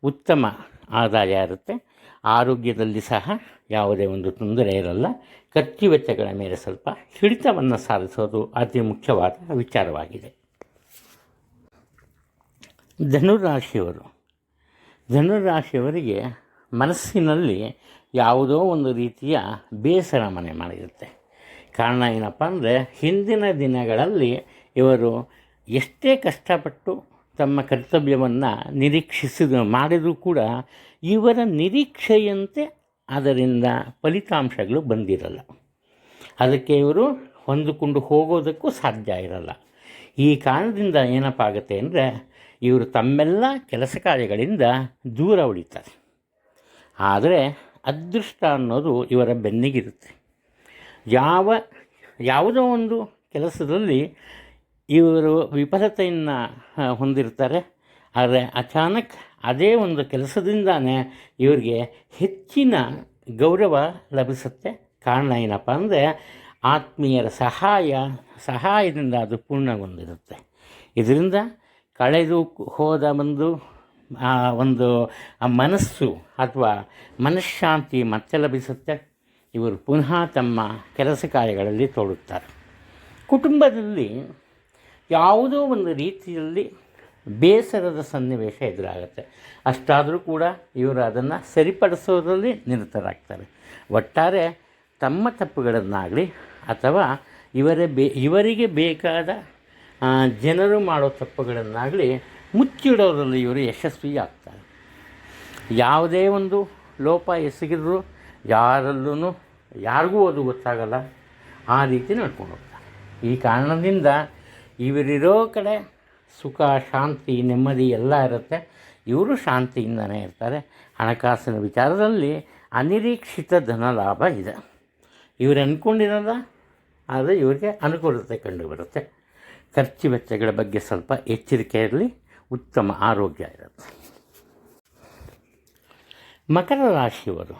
ಉತ್ತಮ ಆದಾಯ ಇರುತ್ತೆ. ಆರೋಗ್ಯದಲ್ಲಿ ಸಹ ಯಾವುದೇ ಒಂದು ತೊಂದರೆ ಇರಲ್ಲ. ಖರ್ಚು ವೆಚ್ಚಗಳ ಮೇಲೆ ಸ್ವಲ್ಪ ಹಿಡಿತವನ್ನು ಸಾಧಿಸೋದು ಅತಿ ಮುಖ್ಯವಾದ ವಿಚಾರವಾಗಿದೆ. ಧನುರಾಶಿಯವರು. ಧನುರಾಶಿಯವರಿಗೆ ಮನಸ್ಸಿನಲ್ಲಿ ಯಾವುದೋ ಒಂದು ರೀತಿಯ ಬೇಸರ ಮನೆ ಮಾಡಿರುತ್ತೆ. ಕಾರಣ ಏನಪ್ಪ ಅಂದರೆ ಹಿಂದಿನ ದಿನಗಳಲ್ಲಿ ಇವರು ಎಷ್ಟೇ ಕಷ್ಟಪಟ್ಟು ತಮ್ಮ ಕರ್ತವ್ಯವನ್ನು ನಿರೀಕ್ಷಿಸಿದ ಮಾಡಿದರೂ ಕೂಡ ಇವರ ನಿರೀಕ್ಷೆಯಂತೆ ಅದರಿಂದ ಫಲಿತಾಂಶಗಳು ಬಂದಿರಲ್ಲ. ಅದಕ್ಕೆ ಇವರು ಹೊಂದಿಕೊಂಡು ಹೋಗೋದಕ್ಕೂ ಸಾಧ್ಯ ಇರಲ್ಲ. ಈ ಕಾರಣದಿಂದ ಏನಪ್ಪ ಆಗುತ್ತೆ ಅಂದರೆ ಇವರು ತಮ್ಮೆಲ್ಲ ಕೆಲಸ ಕಾರ್ಯಗಳಿಂದ ದೂರ ಉಳಿತಾರೆ. ಆದರೆ ಅದೃಷ್ಟ ಅನ್ನೋದು ಇವರ ಬೆನ್ನಿಗಿರುತ್ತೆ. ಯಾವ, ಯಾವುದೋ ಒಂದು ಕೆಲಸದಲ್ಲಿ ಇವರು ವಿಫಲತೆಯನ್ನು ಹೊಂದಿರ್ತಾರೆ. ಆದರೆ ಅಚಾನಕ್ ಅದೇ ಒಂದು ಕೆಲಸದಿಂದಾನೇ ಇವರಿಗೆ ಹೆಚ್ಚಿನ ಗೌರವ ಲಭಿಸುತ್ತೆ. ಕಾರಣ ಏನಪ್ಪ ಅಂದರೆ ಆತ್ಮೀಯರ ಸಹಾಯ, ಸಹಾಯದಿಂದ ಅದು ಪೂರ್ಣಗೊಂಡಿರುತ್ತೆ. ಇದರಿಂದ ಕಳೆದು ಹೋದ ಒಂದು ಆ ಒಂದು, ಆ ಮನಸ್ಸು ಅಥವಾ ಮನಃಶಾಂತಿ ಮತ್ತೆ ಲಭಿಸುತ್ತೆ. ಇವರು ಪುನಃ ತಮ್ಮ ಕೆಲಸ ಕಾರ್ಯಗಳಲ್ಲಿ ತೋಡುತ್ತಾರೆ ಕುಟುಂಬದಲ್ಲಿ ಯಾವುದೋ ಒಂದು ರೀತಿಯಲ್ಲಿ ಬೇಸರದ ಸನ್ನಿವೇಶ ಎದುರಾಗುತ್ತೆ. ಅಷ್ಟಾದರೂ ಕೂಡ ಇವರು ಅದನ್ನು ಸರಿಪಡಿಸೋದರಲ್ಲಿ ನಿರತರಾಗ್ತಾರೆ. ಒಟ್ಟಾರೆ ತಮ್ಮ ತಪ್ಪುಗಳನ್ನಾಗಲಿ ಅಥವಾ ಇವರೇ ಬೇ, ಇವರಿಗೆ ಬೇಕಾದ ಜನರು ಮಾಡೋ ತಪ್ಪುಗಳನ್ನಾಗಲಿ ಮುಚ್ಚಿಡೋದ್ರಲ್ಲಿ ಇವರು ಯಶಸ್ವಿ ಆಗ್ತಾರೆ ಯಾವುದೇ ಒಂದು ಲೋಪ ಎಸಗಿದ್ರು ಯಾರಲ್ಲೂ ಯಾರಿಗೂ ಅದು ಗೊತ್ತಾಗಲ್ಲ. ಆ ರೀತಿ ನಡ್ಕೊಂಡು ಹೋಗ್ತಾರೆ. ಈ ಕಾರಣದಿಂದ ಇವರಿರೋ ಕಡೆ ಸುಖ, ಶಾಂತಿ, ನೆಮ್ಮದಿ ಎಲ್ಲ ಇರುತ್ತೆ. ಇವರು ಶಾಂತಿಯಿಂದನೇ ಇರ್ತಾರೆ. ಹಣಕಾಸಿನ ವಿಚಾರದಲ್ಲಿ ಅನಿರೀಕ್ಷಿತ ಧನ ಲಾಭ ಇದೆ. ಇವರು ಅಂದ್ಕೊಂಡಿರಲ್ಲ ಆದರೆ ಇವರಿಗೆ ಅನುಕೂಲತೆ ಕಂಡುಬರುತ್ತೆ. ಖರ್ಚು ವೆಚ್ಚಗಳ ಬಗ್ಗೆ ಸ್ವಲ್ಪ ಎಚ್ಚರಿಕೆ ಇರಲಿ. ಉತ್ತಮ ಆರೋಗ್ಯ ಇರುತ್ತೆ. ಮಕರ ರಾಶಿಯವರು.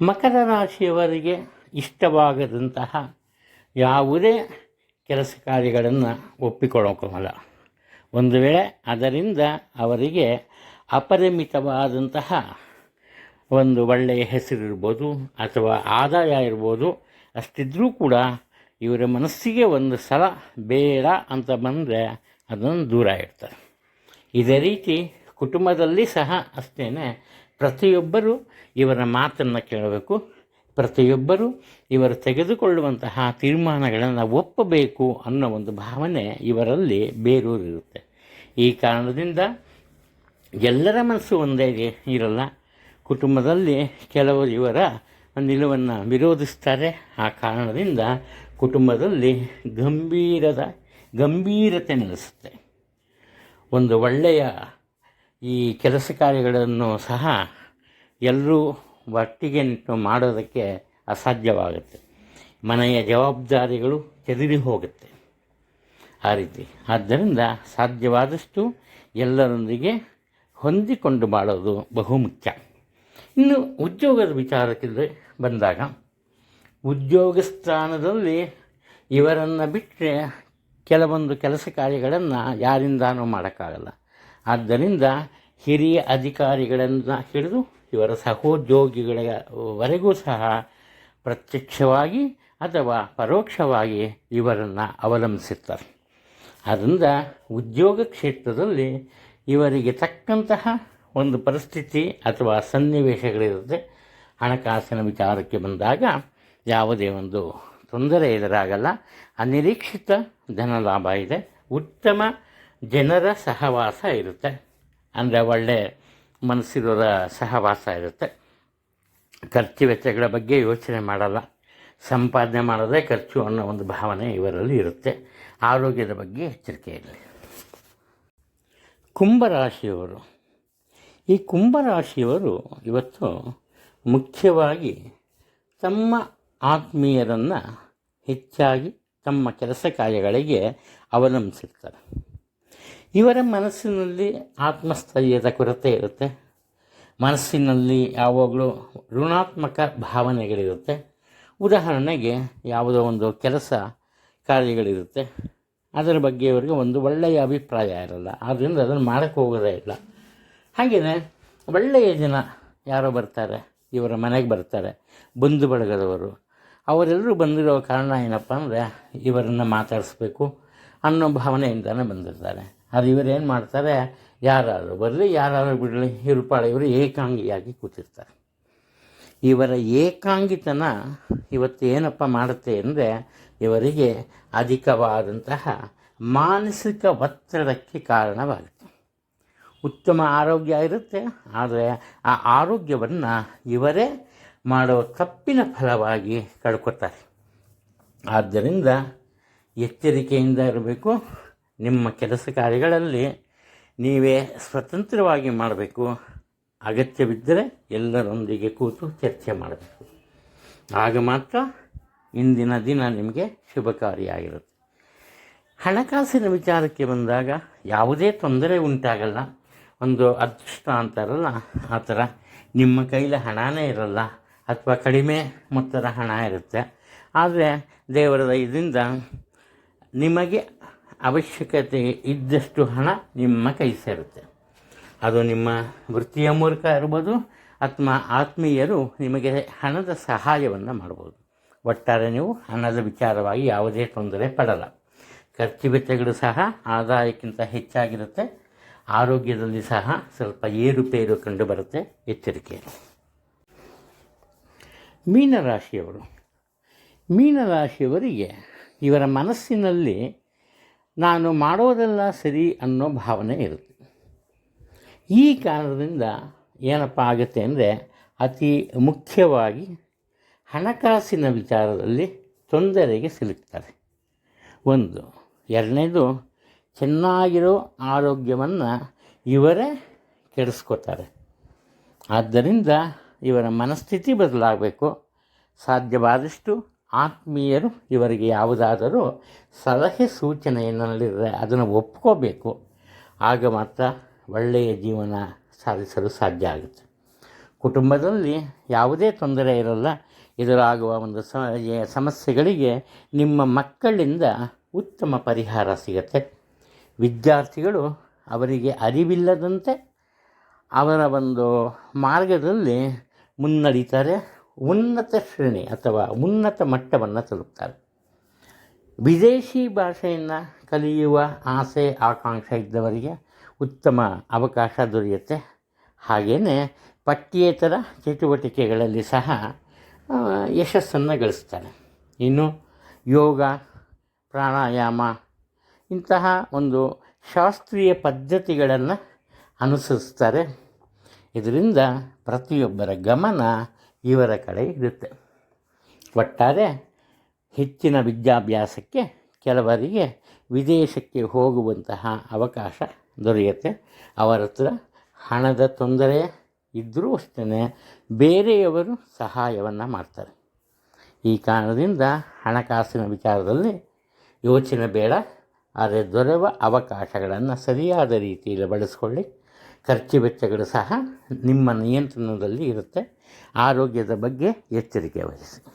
ಮಕರ ರಾಶಿಯವರಿಗೆ ಇಷ್ಟವಾಗದಂತಹ ಯಾವುದೇ ಕೆಲಸ ಕಾರ್ಯಗಳನ್ನು ಒಪ್ಪಿಕೊಳ್ಳೋಕ್ಕಲ್ಲ ಒಂದು ವೇಳೆ ಅದರಿಂದ ಅವರಿಗೆ ಅಪರಿಮಿತವಾದಂತಹ ಒಂದು ಒಳ್ಳೆಯ ಹೆಸರಿರ್ಬೋದು ಅಥವಾ ಆದಾಯ ಇರ್ಬೋದು, ಅಷ್ಟಿದ್ರೂ ಕೂಡ ಇವರ ಮನಸ್ಸಿಗೆ ಒಂದು ಸಲ ಬೇಡ ಅಂತ ಬಂದರೆ ಅದನ್ನು ದೂರ ಇಡ್ತಾರೆ ಇದೇ ರೀತಿ ಕುಟುಂಬದಲ್ಲಿ ಸಹ ಅಷ್ಟೇ ಪ್ರತಿಯೊಬ್ಬರೂ ಇವರ ಮಾತನ್ನು ಕೇಳಬೇಕು. ಪ್ರತಿಯೊಬ್ಬರು ಇವರು ತೆಗೆದುಕೊಳ್ಳುವಂತಹ ತೀರ್ಮಾನಗಳನ್ನು ಒಪ್ಪಬೇಕು ಅನ್ನೋ ಒಂದು ಭಾವನೆ ಇವರಲ್ಲಿ ಬೇರೂರಿರುತ್ತೆ ಈ ಕಾರಣದಿಂದ ಎಲ್ಲರ ಮನಸ್ಸು ಒಂದೇ ಇರಲ್ಲ. ಕುಟುಂಬದಲ್ಲಿ ಕೆಲವರು ಇವರ ನಿಲುವನ್ನು ವಿರೋಧಿಸ್ತಾರೆ. ಆ ಕಾರಣದಿಂದ ಕುಟುಂಬದಲ್ಲಿ ಗಂಭೀರದ ಗಂಭೀರತೆ ನೆಲೆಸುತ್ತೆ ಒಂದು ಒಳ್ಳೆಯ ಈ ಕೆಲಸ ಕಾರ್ಯಗಳನ್ನು ಸಹ ಎಲ್ಲರೂ ಒಟ್ಟಿಗೆ ನಿಂತು ಮಾಡೋದಕ್ಕೆ ಅಸಾಧ್ಯವಾಗುತ್ತೆ. ಮನೆಯ ಜವಾಬ್ದಾರಿಗಳು ಚದುರಿ ಹೋಗುತ್ತೆ. ಆ ರೀತಿ. ಆದ್ದರಿಂದ ಸಾಧ್ಯವಾದಷ್ಟು ಎಲ್ಲರೊಂದಿಗೆ ಹೊಂದಿಕೊಂಡು ಮಾಡೋದು ಬಹುಮುಖ್ಯ ಇನ್ನು ಉದ್ಯೋಗದ ವಿಚಾರಕ್ಕೆ ಬಂದಾಗ ಉದ್ಯೋಗ ಸ್ಥಾನದಲ್ಲಿ ಇವರನ್ನು ಬಿಟ್ಟರೆ ಕೆಲವೊಂದು ಕೆಲಸ ಕಾರ್ಯಗಳನ್ನು ಯಾರಿಂದಾನೂ ಮಾಡೋಕ್ಕಾಗಲ್ಲ. ಆದ್ದರಿಂದ ಹಿರಿಯ ಅಧಿಕಾರಿಗಳನ್ನು ಹಿಡಿದು ಇವರ ಸಹೋದ್ಯೋಗಿಗಳವರೆಗೂ ಸಹ ಪ್ರತ್ಯಕ್ಷವಾಗಿ ಅಥವಾ ಪರೋಕ್ಷವಾಗಿ ಇವರನ್ನು ಅವಲಂಬಿಸುತ್ತಾರೆ. ಆದ್ದರಿಂದ ಉದ್ಯೋಗ ಕ್ಷೇತ್ರದಲ್ಲಿ ಇವರಿಗೆ ತಕ್ಕಂತಹ ಒಂದು ಪರಿಸ್ಥಿತಿ ಅಥವಾ ಸನ್ನಿವೇಶಗಳಿರುತ್ತೆ. ಹಣಕಾಸಿನ ವಿಚಾರಕ್ಕೆ ಬಂದಾಗ ಯಾವುದೇ ಒಂದು ತೊಂದರೆ ಎದುರಾಗಲ್ಲ. ಅನಿರೀಕ್ಷಿತ ಧನ ಲಾಭ ಇದೆ. ಉತ್ತಮ ಜನರ ಸಹವಾಸ ಇರುತ್ತೆ. ಅಂದರೆ ಒಳ್ಳೆ ಮನಸ್ಸಿರೋರ ಸಹವಾಸ ಇರುತ್ತೆ. ಖರ್ಚು ವೆಚ್ಚಗಳ ಬಗ್ಗೆ ಯೋಚನೆ ಮಾಡಲ್ಲ. ಸಂಪಾದನೆ ಮಾಡೋದೇ ಖರ್ಚು ಅನ್ನೋ ಒಂದು ಭಾವನೆ ಇವರಲ್ಲಿ ಇರುತ್ತೆ. ಆರೋಗ್ಯದ ಬಗ್ಗೆ ಎಚ್ಚರಿಕೆ ಇರಲಿ. ಕುಂಭರಾಶಿಯವರು ಈ ಕುಂಭರಾಶಿಯವರು ಇವತ್ತು ಮುಖ್ಯವಾಗಿ ತಮ್ಮ ಆತ್ಮೀಯರನ್ನು ಹೆಚ್ಚಾಗಿ ತಮ್ಮ ಕೆಲಸ ಕಾರ್ಯಗಳಿಗೆ ಅವಲಂಬಿಸಿರ್ತಾರೆ. ಇವರ ಮನಸ್ಸಿನಲ್ಲಿ ಆತ್ಮಸ್ಥೈರ್ಯದ ಕೊರತೆ ಇರುತ್ತೆ. ಮನಸ್ಸಿನಲ್ಲಿ ಯಾವಾಗಲೂ ಋಣಾತ್ಮಕ ಭಾವನೆಗಳಿರುತ್ತೆ. ಉದಾಹರಣೆಗೆ ಯಾವುದೋ ಒಂದು ಕೆಲಸ ಕಾರ್ಯಗಳಿರುತ್ತೆ. ಅದರ ಬಗ್ಗೆ ಇವರಿಗೆ ಒಂದು ಒಳ್ಳೆಯ ಅಭಿಪ್ರಾಯ ಇರಲ್ಲ. ಆದ್ದರಿಂದ ಅದನ್ನು ಮಾಡೋಕ್ಕೆ ಹೋಗೋದೇ ಇಲ್ಲ. ಹಾಗೆಯೇ ಒಳ್ಳೆಯ ಜನ ಯಾರೋ ಬರ್ತಾರೆ, ಇವರ ಮನೆಗೆ ಬರ್ತಾರೆ. ಬಂಧು ಬಳಗದವರು ಅವರೆಲ್ಲರೂ ಬಂದಿರೋ ಕಾರಣ ಏನಪ್ಪ ಅಂದರೆ ಇವರನ್ನು ಮಾತಾಡಿಸ್ಬೇಕು ಅನ್ನೋ ಭಾವನೆಯಿಂದಲೇ ಬಂದಿರ್ತಾರೆ. ಅದು ಇವರೇನು ಮಾಡ್ತಾರೆ? ಯಾರಾದರೂ ಬರಲಿ ಯಾರಾದರೂ ಬಿಡಲಿ ಇವರು ಏಕಾಂಗಿಯಾಗಿ ಕೂತಿರ್ತಾರೆ. ಇವರ ಏಕಾಂಗಿತನ ಇವತ್ತು ಏನಪ್ಪ ಮಾಡುತ್ತೆ ಅಂದರೆ ಇವರಿಗೆ ಅಧಿಕವಾದಂತಹ ಮಾನಸಿಕ ಒತ್ತಡಕ್ಕೆ ಕಾರಣವಾಗುತ್ತೆ. ಉತ್ತಮ ಆರೋಗ್ಯ ಇರುತ್ತೆ, ಆದರೆ ಆ ಆರೋಗ್ಯವನ್ನು ಇವರೇ ಮಾಡೋ ತಪ್ಪಿನ ಫಲವಾಗಿ ಕಳ್ಕೊತಾರೆ. ಆದ್ದರಿಂದ ಎಚ್ಚರಿಕೆಯಿಂದ ಇರಬೇಕು. ನಿಮ್ಮ ಕೆಲಸ ಕಾರ್ಯಗಳಲ್ಲಿ ನೀವೇ ಸ್ವತಂತ್ರವಾಗಿ ಮಾಡಬೇಕು. ಅಗತ್ಯವಿದ್ದರೆ ಎಲ್ಲರೊಂದಿಗೆ ಕೂತು ಚರ್ಚೆ ಮಾಡಬೇಕು. ಆಗ ಮಾತ್ರ ಇಂದಿನ ದಿನ ನಿಮಗೆ ಶುಭಕಾರಿಯಾಗಿರುತ್ತೆ ಹಣಕಾಸಿನ ವಿಚಾರಕ್ಕೆ ಬಂದಾಗ ಯಾವುದೇ ತೊಂದರೆ ಉಂಟಾಗಲ್ಲ. ಒಂದು ಅದೃಷ್ಟ ಅಂತಾರಲ್ಲ ಆ ಥರ ನಿಮ್ಮ ಕೈಲಿ ಹಣನೇ ಇರಲ್ಲ. ಅಥವಾ ಕಡಿಮೆ ಮೊತ್ತದ ಹಣ ಇರುತ್ತೆ. ಆದರೆ ದೇವರ ಇದರಿಂದ ನಿಮಗೆ ಅವಶ್ಯಕತೆ ಇದ್ದಷ್ಟು ಹಣ ನಿಮ್ಮ ಕೈ ಸೇರುತ್ತೆ. ಅದು ನಿಮ್ಮ ವೃತ್ತಿಯ ಮೂಲಕ ಇರ್ಬೋದು ಅಥವಾ ಆತ್ಮೀಯರು ನಿಮಗೆ ಹಣದ ಸಹಾಯವನ್ನು ಮಾಡ್ಬೋದು. ಒಟ್ಟಾರೆ ನೀವು ಹಣದ ವಿಚಾರವಾಗಿ ಯಾವುದೇ ತೊಂದರೆ ಪಡಲ್ಲ. ಖರ್ಚು ವೆಚ್ಚಗಳು ಸಹ ಆದಾಯಕ್ಕಿಂತ ಹೆಚ್ಚಾಗಿರುತ್ತೆ. ಆರೋಗ್ಯದಲ್ಲಿ ಸಹ ಸ್ವಲ್ಪ ಏರುಪೇರು ಕಂಡುಬರುತ್ತೆ. ಎಚ್ಚರಿಕೆ. ಮೀನರಾಶಿಯವರು. ಮೀನರಾಶಿಯವರಿಗೆ ಇವರ ಮನಸ್ಸಿನಲ್ಲಿ ನಾನು ಮಾಡೋದೆಲ್ಲ ಸರಿ ಅನ್ನೋ ಭಾವನೆ ಇರುತ್ತೆ. ಈ ಕಾರಣದಿಂದ ಏನಪ್ಪ ಆಗುತ್ತೆ ಅಂದರೆ ಅತಿ ಮುಖ್ಯವಾಗಿ ಹಣಕಾಸಿನ ವಿಚಾರದಲ್ಲಿ ತೊಂದರೆಗೆ ಸಿಲುಕ್ತಾರೆ. ಒಂದು, ಎರಡನೇದು ಚೆನ್ನಾಗಿರೋ ಆರೋಗ್ಯವನ್ನು ಇವರೇ ಕೆಡಿಸ್ಕೋತಾರೆ. ಆದ್ದರಿಂದ ಇವರ ಮನಸ್ಥಿತಿ ಬದಲಾಗಬೇಕು. ಸಾಧ್ಯವಾದಷ್ಟು ಆತ್ಮೀಯರು ಇವರಿಗೆ ಯಾವುದಾದರೂ ಸಲಹೆ ನೀಡಿದರೆ ಅದನ್ನು ಒಪ್ಕೋಬೇಕು. ಆಗ ಮಾತ್ರ ಒಳ್ಳೆಯ ಜೀವನ ಸಾಧಿಸಲು ಸಾಧ್ಯ ಆಗುತ್ತೆ. ಕುಟುಂಬದಲ್ಲಿ ಯಾವುದೇ ತೊಂದರೆ ಇರಲ್ಲ. ಎದುರಾಗುವ ಒಂದು ಸಮಸ್ಯೆಗಳಿಗೆ ನಿಮ್ಮ ಮಕ್ಕಳಿಂದ ಉತ್ತಮ ಪರಿಹಾರ ಸಿಗತ್ತೆ. ವಿದ್ಯಾರ್ಥಿಗಳು ಅವರಿಗೆ ಅರಿವಿಲ್ಲದಂತೆ ಅವರ ಒಂದು ಮಾರ್ಗದಲ್ಲಿ ಮುನ್ನಡೀತಾರೆ ಉನ್ನತ ಶ್ರೇಣಿ ಅಥವಾ ಉನ್ನತ ಮಟ್ಟವನ್ನು ತಲುಪ್ತಾರೆ. ವಿದೇಶಿ ಭಾಷೆಯನ್ನು ಕಲಿಯುವ ಆಸೆ, ಆಕಾಂಕ್ಷೆ ಇದ್ದವರಿಗೆ ಉತ್ತಮ ಅವಕಾಶ ದೊರೆಯುತ್ತೆ. ಹಾಗೆಯೇ ಪಠ್ಯೇತರ ಚಟುವಟಿಕೆಗಳಲ್ಲಿ ಸಹ ಯಶಸ್ಸನ್ನು ಗಳಿಸ್ತಾರೆ. ಇನ್ನು ಯೋಗ, ಪ್ರಾಣಾಯಾಮ ಇಂತಹ ಒಂದು ಶಾಸ್ತ್ರೀಯ ಪದ್ಧತಿಗಳನ್ನು ಅನುಸರಿಸ್ತಾರೆ. ಇದರಿಂದ ಪ್ರತಿಯೊಬ್ಬರ ಗಮನ ಇವರ ಕಡೆ ಇರುತ್ತೆ. ಒಟ್ಟಾರೆ ಹೆಚ್ಚಿನ ವಿದ್ಯಾಭ್ಯಾಸಕ್ಕೆ ಕೆಲವರಿಗೆ ವಿದೇಶಕ್ಕೆ ಹೋಗುವಂತಹ ಅವಕಾಶ ದೊರೆಯುತ್ತೆ. ಅವರ ಹತ್ರ ಹಣದ ತೊಂದರೆ ಇದ್ದರೂ ಅಷ್ಟೇ ಬೇರೆಯವರು ಸಹಾಯವನ್ನು ಮಾಡ್ತಾರೆ. ಈ ಕಾರಣದಿಂದ ಹಣಕಾಸಿನ ವಿಚಾರದಲ್ಲಿ ಯೋಚನೆ ಬೇಡ. ಆದರೆ ದೊರೆಯುವ ಅವಕಾಶಗಳನ್ನು ಸರಿಯಾದ ರೀತಿಯಲ್ಲಿ ಬಳಸ್ಕೊಳ್ಳಿ. ಖರ್ಚು ವೆಚ್ಚಗಳು ಸಹ ನಿಮ್ಮ ನಿಯಂತ್ರಣದಲ್ಲಿ ಇರುತ್ತೆ. ಆರೋಗ್ಯದ ಬಗ್ಗೆ ಎಚ್ಚರಿಕೆ ವಹಿಸಿ.